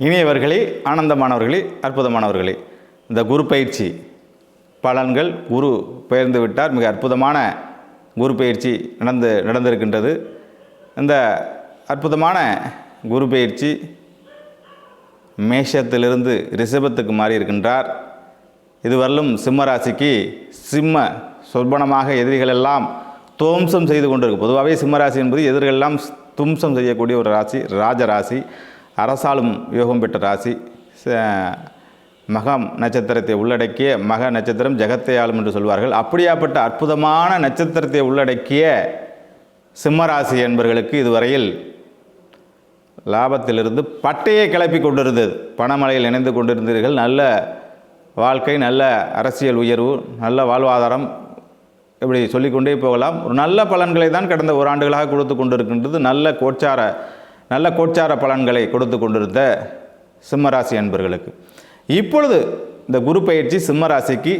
இனியவர்களே ஆனந்தமானவர்களே அற்புதமானவர்களே இந்த குரு பயிற்சி பலன்கள் குரு பெயர்ந்து விட்டார். மிக அற்புதமான குரு பயிற்சி நடந்து நடந்திருக்கின்றது. இந்த அற்புதமான குரு பயிற்சி மேஷத்திலிருந்து ரிஷபத்துக்கு மாறி இருக்கின்றார் இதுவரையிலும் சிம்ம ராசிக்கு சிம்ம சொர்பணமாக எதிரிகள் எல்லாம் துவம்சம் செய்து கொண்டிருக்கும் பொதுவாகவே சிம்ம ராசி என்பது எதிரிகள் எல்லாம் தும்சம் செய்யக்கூடிய ஒரு ராசி ராஜ ராசி அரசாளும் யோகம் பெற்ற ராசி. ச- மகம் நட்சத்திரத்தை உள்ளடக்கிய மக நட்சத்திரம் ஜெகத்தை ஆளும் என்று சொல்வார்கள். அப்படியாப்பட்ட அற்புதமான நட்சத்திரத்தை உள்ளடக்கிய சிம்மராசி என்பவர்களுக்கு இதுவரையில் லாபத்திலிருந்து பட்டையை கிளப்பி கொண்டிருந்தது. பணமழையில் இணைந்து கொண்டிருந்தீர்கள். நல்ல வாழ்க்கை நல்ல அரசியல் உயர்வு நல்ல வாழ்வாதாரம் இப்படி சொல்லிக்கொண்டே போகலாம். ஒரு நல்ல பலன்களை தான் கடந்த ஓராண்டுகளாக கொடுத்து கொண்டிருக்கின்றது. நல்ல கோச்சார நல்ல கோச்சார பலன்களை கொடுத்து கொண்டிருந்த சிம்மராசி அன்பர்களுக்கு. இப்பொழுது இந்த குரு பயிற்சி சிம்மராசிக்கு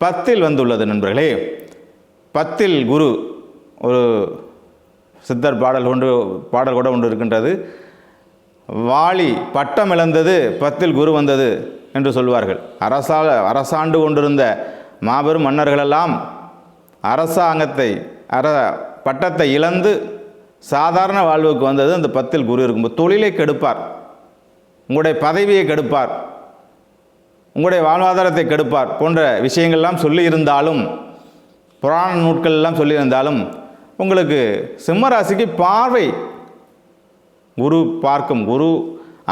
பத்தில் வந்துள்ளது நண்பர்களே. பத்தில் குரு ஒரு சித்தர் பாடல் ஒன்று பாடல் கூட ஒன்று இருக்கின்றது. வாளி பட்டம் இழந்தது பத்தில் குரு வந்தது என்று சொல்வார்கள். அரசா அரசாண்டு கொண்டிருந்த மாபெரும் மன்னர்களெல்லாம் அரசாங்கத்தை அர பட்டத்தை இழந்து சாதாரண வாழ்வுக்கு வந்தது அந்த பத்தில் குரு இருக்கும்போது. தொழிலை கெடுப்பார். உங்களுடைய பதவியை கெடுப்பார். உங்களுடைய வாழ்வாதாரத்தை கெடுப்பார் போன்ற விஷயங்கள்லாம் சொல்லியிருந்தாலும் புராண நூல்கள் எல்லாம் சொல்லியிருந்தாலும் உங்களுக்கு சிம்ம ராசிக்கு பார்வை. குரு பார்க்கும் குரு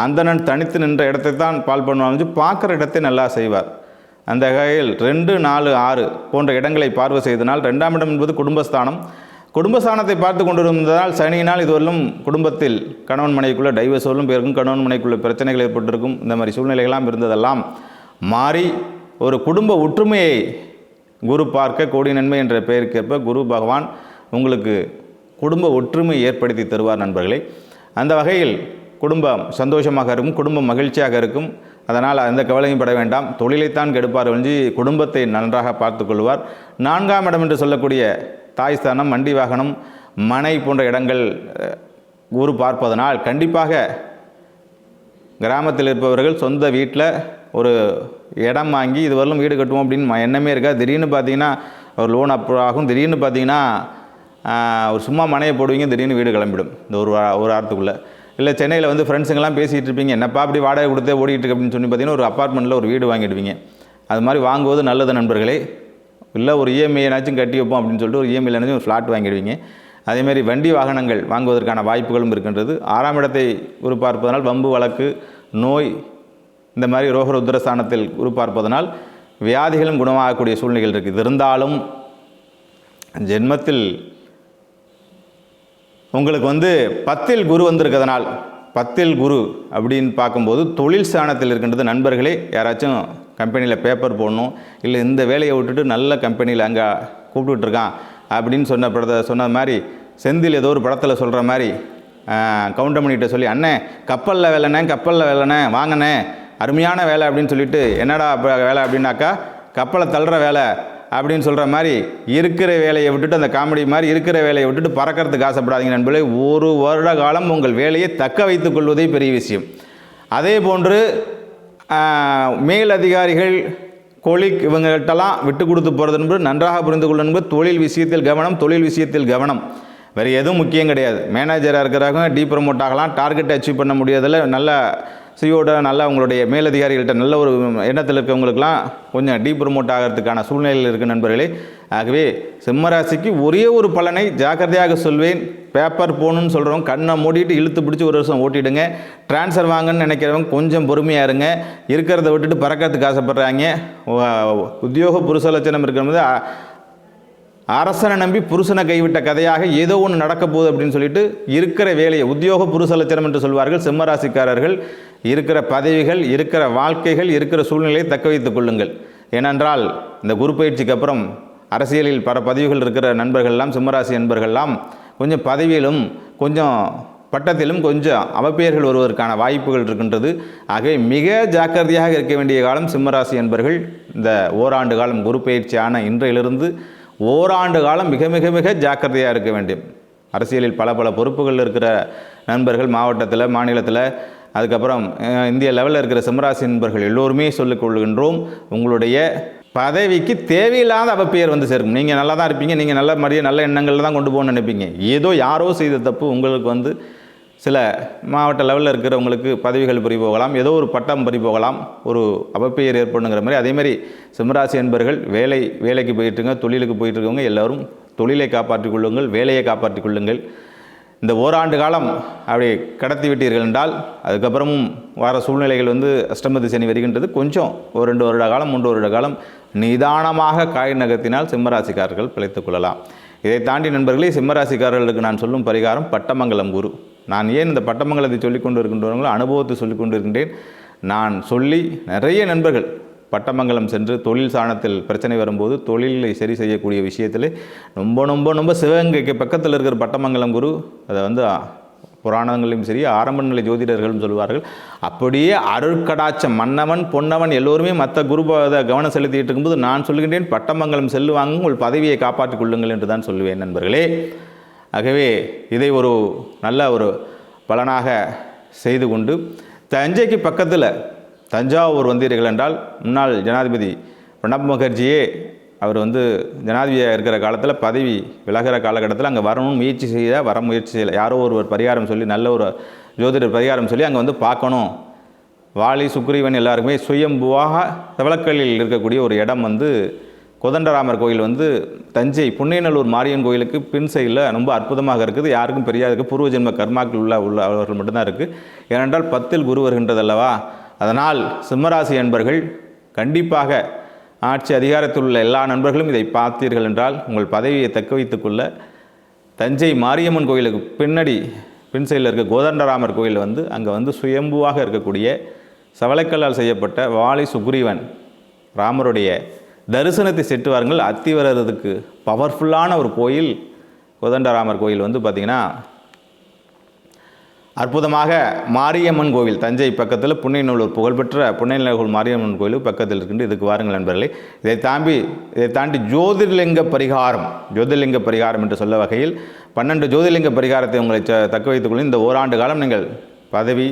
அந்தணன் தனித்து நின்ற இடத்தை தான் பால் பண்ணுவாங்க பார்க்குற இடத்தை நல்லா செய்வார். அந்த வகையில் ரெண்டு நாலு ஆறு போன்ற இடங்களை பார்வை செய்தனால் ரெண்டாம் இடம் என்பது குடும்பஸ்தானம். குடும்பஸ்தானத்தை பார்த்து கொண்டிருந்ததால் சனியினால் இதுவரையும் குடும்பத்தில் கணவன் மனைவிக்குள்ள டைவர்ஸ் வரலும் போயிருக்கும் கணவன் மனைவிக்குள்ள பிரச்சனைகள் ஏற்பட்டிருக்கும். இந்த மாதிரி சூழ்நிலைகளாம் இருந்ததெல்லாம் மாறி ஒரு குடும்ப ஒற்றுமையை குரு பார்க்க கோடி நன்மை என்ற பெயருக்கேற்ப குரு பகவான் உங்களுக்கு குடும்ப ஒற்றுமை ஏற்படுத்தி தருவார் நண்பர்களே. அந்த வகையில் குடும்பம் சந்தோஷமாக இருக்கும் குடும்பம் மகிழ்ச்சியாக இருக்கும். அதனால் எந்த கவலையும் பட வேண்டாம். தொழிலைத்தான் கெடுப்பார் ஒழிஞ்சு குடும்பத்தை நன்றாக பார்த்து கொள்வார். நான்காம் இடம் என்று சொல்லக்கூடிய தாய் ஸ்தானம் வண்டி வாகனம் மனை போன்ற இடங்கள் ஊர் குரு பார்ப்பதனால் கண்டிப்பாக கிராமத்தில் இருப்பவர்கள் சொந்த வீட்டில் ஒரு இடம் வாங்கி இதுவரையிலும் வீடு கட்டுவோம் அப்படின்னு எண்ணமே இருக்கா திடீர்னு பார்த்தீங்கன்னா ஒரு லோன் அப்ரூவ் ஆகும். திடீர்னு பார்த்தீங்கன்னா ஒரு சும்மா மனையை போடுவீங்க திடீர்னு வீடு கிளம்பிடும். இந்த ஒரு ஒரு வாரத்துக்குள்ளே. இல்லை சென்னையில் வந்து ஃப்ரெண்ட்ஸுங்கெல்லாம் பேசிகிட்டு இருப்பீங்க. என்னப்பா அப்படி வாடகை கொடுத்தே ஓடிட்டு இருக்கு அப்படின்னு சொல்லி பார்த்தீங்கன்னா ஒரு அப்பார்ட்மெண்ட்டில் ஒரு வீடு வாங்கிடுவீங்க. அது மாதிரி வாங்குவது நல்லது நண்பர்களே. இல்லை ஒரு இஎம்ஐனாச்சும் கட்டி வைப்போம் அப்படின்னு சொல்லிட்டு ஒரு இஎம்ஐலனாச்சும் ஒரு ஃப்ளாட் வாங்கிடுவீங்க. அதேமாதிரி வண்டி வாகனங்கள் வாங்குவதற்கான வாய்ப்புகளும் இருக்கின்றது. ஆறாம் இடத்தை குரு பார்ப்பதனால் வம்பு வழக்கு நோய் இந்த மாதிரி ரோக ருத்ரஸ்தானத்தில் குரு பார்ப்பதனால் வியாதிகளும் குணமாகக்கூடிய சூழ்நிலைகள் இருக்குது இருந்தாலும் ஜென்மத்தில் உங்களுக்கு வந்து பத்தில் குரு வந்திருக்கிறதுனால் பத்தில் குரு அப்படின்னு பார்க்கும்போது தொழில் ஸ்தானத்தில் இருக்கின்றது நண்பர்களே யாராச்சும் கம்பெனியில் பேப்பர் போடணும் இல்லை இந்த வேலையை விட்டுட்டு நல்ல கம்பெனியில் அங்கே கூப்பிட்டுட்ருக்கான் அப்படின்னு சொன்ன படத்தை சொன்ன மாதிரி செந்தில் ஏதோ ஒரு படத்தில் சொல்கிற மாதிரி கவுண்டமணிகிட்ட சொல்லி அண்ணே கப்பலில் வேலைண்ணே கப்பலில் வேலைண்ணே வாங்கண்ணே அருமையான வேலை அப்படின்னு சொல்லிட்டு என்னடா அப்ப வேலை? அப்படின்னாக்கா கப்பலை தள்ளுற வேலை அப்படின்னு சொல்கிற மாதிரி இருக்கிற வேலையை விட்டுட்டு அந்த காமெடி மாதிரி இருக்கிற வேலையை விட்டுட்டு பறக்கிறதுக்கு ஆசைப்படாதீங்க நண்பர்களே ஒரு வருட காலம் உங்கள் வேலையை தக்க வைத்துக் கொள்வதே பெரிய விஷயம். அதே போன்று மேலதிகாரிகள் மேல் அதிகாரிகள் கொலிக் இவங்கள்ட்டெல்லாம் விட்டு கொடுத்து போகிறது என்பது நன்றாக புரிந்து கொள்ள என்பது தொழில் விஷயத்தில் கவனம் தொழில் விஷயத்தில் கவனம். வேறு எதுவும் முக்கியம் கிடையாது. மேனேஜராக இருக்கிறவங்க டீ ப்ரமோட் ஆகலாம் டார்கெட் அச்சீவ் பண்ண முடியாதில் நல்ல சிஓட நல்ல உங்களுடைய மேலதிகாரிகள்கிட்ட நல்ல ஒரு எண்ணத்தில் இருக்கவங்களுக்கெல்லாம் கொஞ்சம் டீ ப்ரொமோட் ஆகிறதுக்கான சூழ்நிலையில் இருக்குது நண்பர்களே. ஆகவே சிம்மராசிக்கு ஒரே ஒரு பலனை ஜாக்கிரதையாக சொல்வேன். பேப்பர் போகணுன்னு சொல்கிறோம் கண்ணை மூடிட்டு இழுத்து பிடிச்சி ஒரு வருஷம் ஓட்டிடுங்க. ட்ரான்ஸ்ஃபர் வாங்கன்னு நினைக்கிறவங்க கொஞ்சம் பொறுமையாக இருங்க. இருக்கிறத விட்டுட்டு பறக்கிறதுக்கு ஆசைப்பட்றாங்க. உத்தியோக புருஷ லட்சணம் இருக்கிறது அரசனை நம்பி புருஷனை கைவிட்ட கதையாக ஏதோ ஒன்று நடக்க போகுது அப்படின்னு சொல்லிட்டு இருக்கிற வேலையை உத்தியோக புருஷ லட்சணம் என்று சொல்வார்கள் சிம்மராசிக்காரர்கள். இருக்கிற பதவிகள் இருக்கிற வாழ்க்கைகள் இருக்கிற சூழ்நிலையை தக்க வைத்துக் கொள்ளுங்கள். ஏனென்றால் இந்த குரு பயிற்சிக்கு அப்புறம் அரசியலில் பல பதவிகள் இருக்கிற நண்பர்கள்லாம் சிம்மராசி நண்பர்கள்லாம் கொஞ்சம் பதவியிலும் கொஞ்சம் பட்டத்திலும் கொஞ்சம் அவப்பெயர்கள் வருவதற்கான வாய்ப்புகள் இருக்கின்றது. ஆகவே மிக ஜாக்கிரதையாக இருக்க வேண்டிய காலம் சிம்மராசி என்பர்கள். இந்த ஓராண்டு காலம் குரு பயிற்சியான இன்றையிலிருந்து ஓராண்டு காலம் மிக மிக மிக ஜாக்கிரதையாக இருக்க வேண்டும். அரசியலில் பல பல பொறுப்புகள் இருக்கிற நண்பர்கள் மாவட்டத்தில் மாநிலத்தில் அதுக்கப்புறம் இந்திய லெவலில் இருக்கிற சிம்மராசி நண்பர்கள் எல்லோருமே சொல்லிக் கொள்கின்றோம். உங்களுடைய பதவிக்கு தேவையில்லாத அவப்பெயர் வந்து சேர்க்கும் நீங்கள் நல்லா தான் இருப்பீங்க நீங்கள் நல்ல மாதிரியே நல்ல எண்ணங்களில் தான் கொண்டு போகணும்னு நினைப்பீங்க. ஏதோ யாரோ செய்த தப்பு உங்களுக்கு வந்து சில மாவட்ட லெவலில் இருக்கிறவங்களுக்கு பதவிகள் பறி போகலாம் ஏதோ ஒரு பட்டம் பறி போகலாம் ஒரு அவப்பெயர் ஏற்படுங்கிற மாதிரி. அதேமாதிரி சிம்மராசி என்பர்கள் வேலை வேலைக்கு போயிட்டுருங்க தொழிலுக்கு போயிட்டுருக்கவங்க எல்லோரும் தொழிலை காப்பாற்றிக் கொள்ளுங்கள் வேலையை காப்பாற்றிக் கொள்ளுங்கள். இந்த ஓராண்டு காலம் அப்படி கடத்தி விட்டீர்கள் என்றால் அதுக்கப்புறமும் வர சூழ்நிலைகள் வந்து அஷ்டமதி சனி வருகின்றது. கொஞ்சம் ஒரு ரெண்டு வருட காலம் மூன்று வருட காலம் நிதானமாக காய் நகர்த்தினால் சிம்மராசிக்காரர்கள் பிழைத்துக் கொள்ளலாம். இதை தாண்டி நண்பர்களே சிம்மராசிக்காரர்களுக்கு நான் சொல்லும் பரிகாரம் பட்டமங்கலம் குரு. நான் ஏன் இந்த பட்டமங்கலத்தை சொல்லிக்கொண்டு இருக்கின்றவர்களோ அனுபவத்தை சொல்லிக்கொண்டு இருக்கின்றேன் நான் சொல்லி நிறைய நண்பர்கள் பட்டமங்கலம் சென்று தொழில் சாணத்தில் பிரச்சனை வரும்போது தொழிலை சரி செய்யக்கூடிய விஷயத்தில் ரொம்ப ரொம்ப ரொம்ப சிவகங்கைக்கு பக்கத்தில் இருக்கிற பட்டமங்கலம் குரு அதை வந்து புராணங்களையும் சரி ஆரம்ப நிலை ஜோதிடர்களும் சொல்வார்கள் அப்படியே அருட்கடாச்சம் மன்னவன் பொன்னவன் எல்லோருமே மற்ற குரு கவனம் செலுத்திட்டு இருக்கும்போது நான் சொல்லுகின்றேன் பட்டமங்கலம் செல்லுவாங்க உங்கள் பதவியை காப்பாற்றிக் கொள்ளுங்கள் என்று தான் சொல்லுவேன் நண்பர்களே. ஆகவே இதை ஒரு நல்ல ஒரு பலனாக செய்து கொண்டு தஞ்சைக்கு பக்கத்தில் தஞ்சாவூர் வந்தீர்கள் என்றால் முன்னாள் ஜனாதிபதி பிரணப் முகர்ஜியே அவர் வந்து ஜனாதிபதியாக இருக்கிற காலத்தில் பதவி விலகிற காலகட்டத்தில் அங்கே வரணும்னு முயற்சி செய்ய வர முயற்சி செய்யலை. யாரோ ஒருவர் பரிகாரம் சொல்லி நல்ல ஒரு ஜோதிடர் பரிகாரம் சொல்லி அங்கே வந்து பார்க்கணும். வாலி சுக்ரீவன் எல்லாருக்குமே சுயம்புவாக தவளக்கல்லில் இருக்கக்கூடிய ஒரு இடம் வந்து கோதண்டராமர் கோயில் வந்து தஞ்சை புன்னைநல்லூர் மாரியன் கோயிலுக்கு பின் சைடில் ரொம்ப அற்புதமாக இருக்குது. யாருக்கும் பெரியா இருக்குது பூர்வ ஜென்ம கர்மாக்கள் உள்ள உள்ள அவர்கள் மட்டும்தான் இருக்குது ஏனென்றால் பத்தில் குரு வருகின்றது அல்லவா அதனால் சிம்மராசி என்பர்கள் கண்டிப்பாக ஆட்சி அதிகாரத்தில் உள்ள எல்லா நண்பர்களும் இதை பார்த்தீர்கள் என்றால் உங்கள் பதவியை தக்க வைத்துக்கொள்ள தஞ்சை மாரியம்மன் கோயிலுக்கு பின்னாடி பின் சைடில் இருக்க கோதண்டராமர் கோயில் வந்து அங்கே வந்து சுயம்புவாக இருக்கக்கூடிய சவலைக்கல்லால் செய்யப்பட்ட வாலி சுக்ரீவன் ராமருடைய தரிசனத்தை செட்டு வாருங்கள். அத்திவரதுக்கு பவர்ஃபுல்லான ஒரு கோயில் கோதண்டராமர் கோயில் வந்து பார்த்திங்கன்னா அற்புதமாக மாரியம்மன் கோவில் தஞ்சை பக்கத்தில் புன்னைநல்லூர் புகழ்பெற்ற புன்னைநல்லூர் மாரியம்மன் கோயில் பக்கத்தில் இருக்கின்ற இதுக்கு வாருங்கள் நண்பர்களே. இதை தாண்டி இதை தாண்டி ஜோதிர்லிங்க பரிகாரம் ஜோதிர்லிங்க பரிகாரம் என்று சொல்ல வகையில் பன்னெண்டு ஜோதிர்லிங்க பரிகாரத்தை உங்களை ச- தக்க வைத்துக்கொள்ள இந்த ஓராண்டு காலம் நீங்கள் பதவி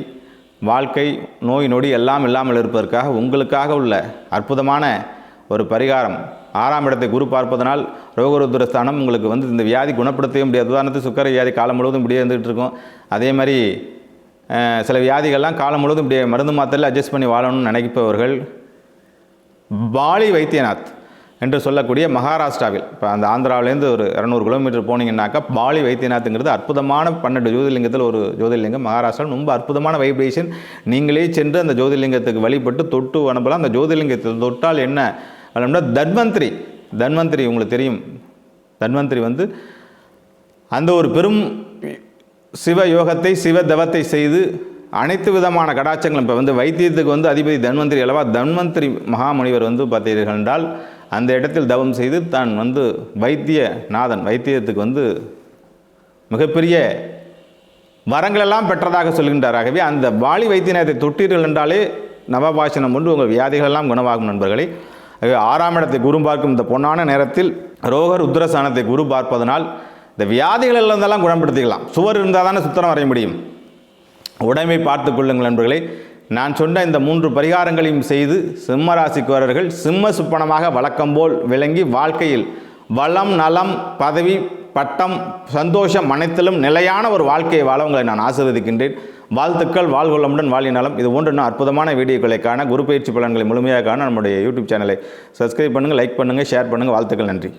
வாழ்க்கை நோய் நொடி எல்லாம் இல்லாமல் இருப்பதற்காக உங்களுக்காக உள்ள அற்புதமான ஒரு பரிகாரம். ஆறாம் இடத்தை குரு பார்ப்பதனால் ரோகருத்ரஸ்தானம் உங்களுக்கு வந்து இந்த வியாதி குணப்படுத்தவே முடியாது. உதாரணத்துக்கு சுக்கர வியாதி காலம் முழுவதும் இப்படியே இருந்துகிட்டு இருக்கும். அதே மாதிரி சில வியாதிகள்லாம் காலம் முழுவதும் இப்படியே மருந்து மாத்திரையில் அட்ஜஸ்ட் பண்ணி வாழணும்னு நினைப்பவர்கள் பாலி வைத்தியநாத் என்று சொல்லக்கூடிய மகாராஷ்டிராவில் இப்போ அந்த ஆந்திராவிலேருந்து ஒரு இரநூறு கிலோமீட்டர் போனீங்கன்னாக்கா பாலி வைத்தியநாத்துங்கிறது அற்புதமான பன்னெண்டு ஜோதிலிங்கத்தில் ஒரு ஜோதிலிங்கம் மகாராஷ்டிரா ரொம்ப அற்புதமான வைப்ரேஷன் நீங்களே சென்று அந்த ஜோதிலிங்கத்துக்கு வழிபட்டு தொட்டு அனுப்பலாம் அந்த ஜோதிலிங்கத்தை தொட்டால் என்ன? அப்படின்னா தன்வந்திரி. தன்வந்திரி உங்களுக்கு தெரியும். தன்வந்திரி வந்து அந்த ஒரு பெரும் சிவ யோகத்தை சிவ தவத்தை செய்து அனைத்து விதமான கடாச்சங்களும் இப்போ வந்து வைத்தியத்துக்கு வந்து அதிபதி தன்வந்திரி அல்லவா? தன்வந்திரி மகாமுனிவர் வந்து பார்த்தீர்கள் என்றால் அந்த இடத்தில் தவம் செய்து தான் வந்து வைத்திய நாதன் வைத்தியத்துக்கு வந்து மிகப்பெரிய வரங்களெல்லாம் பெற்றதாக சொல்கின்றார் ஆகவே அந்த வாலி வைத்தியநாதத்தை தொட்டீர்கள் என்றாலே நவபாஷனம் கொண்டு உங்கள் வியாதிகளெல்லாம் குணமாகும் நண்பர்களே. ஆறாம் இடத்தை குரு பார்க்கும் இந்த பொன்னான நேரத்தில் ரோகர் உத்திரஸ்தானத்தை குரு பார்ப்பதனால் இந்த வியாதிகள் இருந்தெல்லாம் குணப்படுத்திக்கலாம். சுவர் இருந்தால் தானே சுத்தரம் வரைய முடியும். உடைமை பார்த்து கொள்ளுங்கள் நண்பர்களே. நான் சொன்ன இந்த மூன்று பரிகாரங்களையும் செய்து சிம்ம ராசிக்குவரர்கள் சிம்ம சுப்பனமாக வழக்கம் போல் விளங்கி வாழ்க்கையில் வளம் நலம் பதவி பட்டம் சந்தோஷம் அனைத்திலும் நிலையான ஒரு வாழ்க்கையை வாழ உங்களை நான் ஆசிர்வதிக்கின்றேன். வாழ்த்துக்கள் வாழ்கொள்ளமுடன் வாழினாலும் இது போன்ற அற்புதமான வீடியோக்களைக்கான குரு பயிற்சி பலன்களை முழுமையாக காண நம்முடைய யூடியூப் சேனலை சப்ஸ்கிரைப் பண்ணுங்கள் லைக் பண்ணுங்கள் ஷேர் பண்ணுங்கள் வாழ்த்துக்கள் நன்றி.